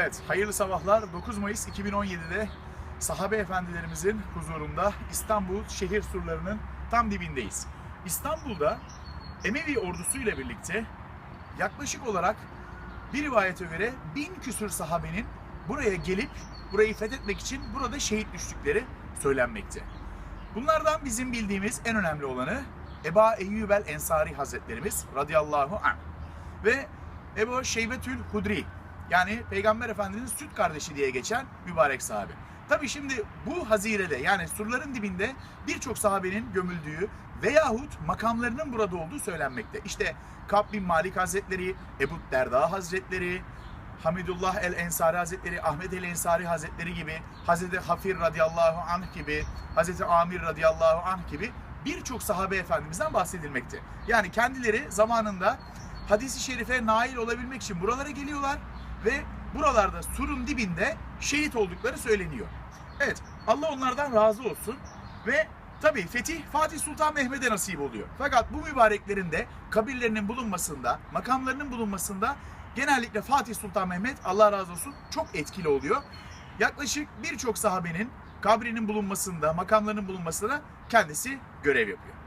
Evet, hayırlı sabahlar. 9 Mayıs 2017'de sahabe efendilerimizin huzurunda İstanbul şehir surlarının tam dibindeyiz. İstanbul'da Emevi ordusuyla birlikte yaklaşık olarak bir rivayete göre bin küsür sahabenin buraya gelip burayı fethetmek için burada şehit düştükleri söylenmekte. Bunlardan bizim bildiğimiz en önemli olanı Eba Eyyub el Ensari Hazretlerimiz radıyallahu anh ve Ebu Şeybetül Hudri yani Peygamber Efendimiz'in süt kardeşi diye geçen mübarek sahabe. Tabi şimdi bu hazirede yani surların dibinde birçok sahabenin gömüldüğü veyahut makamlarının burada olduğu söylenmekte. İşte Kab bin Malik Hazretleri, Ebu Derda Hazretleri, Hamidullah el Ensari Hazretleri, Ahmet el Ensari Hazretleri gibi, Hazreti Hafir radıyallahu anh gibi, Hazreti Amir radıyallahu anh gibi birçok sahabe efendimizden bahsedilmekte. Yani kendileri zamanında hadisi şerife nail olabilmek için buralara geliyorlar ve buralarda surun dibinde şehit oldukları söyleniyor. Evet Allah onlardan razı olsun ve tabii fetih Fatih Sultan Mehmet'e nasip oluyor. Fakat bu mübareklerin de kabirlerinin bulunmasında, makamlarının bulunmasında genellikle Fatih Sultan Mehmet Allah razı olsun çok etkili oluyor. Yaklaşık birçok sahabenin kabrinin bulunmasında, makamlarının bulunmasında kendisi görev yapıyor.